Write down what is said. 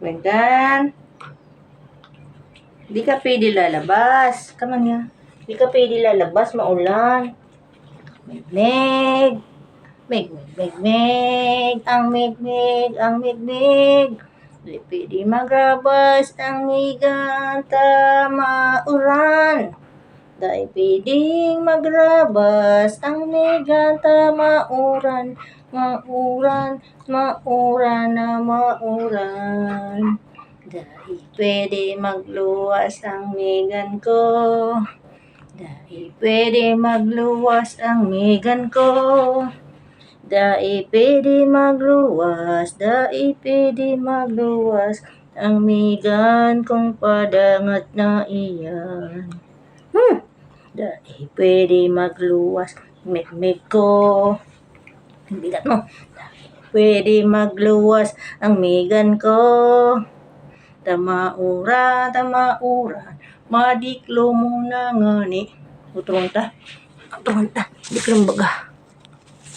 Megan. Di ka pwede lalabas. Come on ya. Di ka pwede lalabas, maulan. Meg, meg. Meg, meg, meg, meg. Ang meg, meg, ang meg, meg. Di pwede magrabas ang higanta mauran. Dahil pwedeng magrabas ang higanta mauran. Mauran, mauran na. Dahil pwede magluwas ang migan ko. Dahil pwede magluwas ang migan ko. Dahil pwede magluwas, dahil pwede magluwas ang migan kong padangat na iyan. Hmm. Dahil pwede magluwas, mikmik ko. Bigat mo. Dahil pwede magluwas ang migan ko. Tamaura, tamaura, madiklo mo na nga ni. Uturon ta. Uturon ta. Di ka lang baga.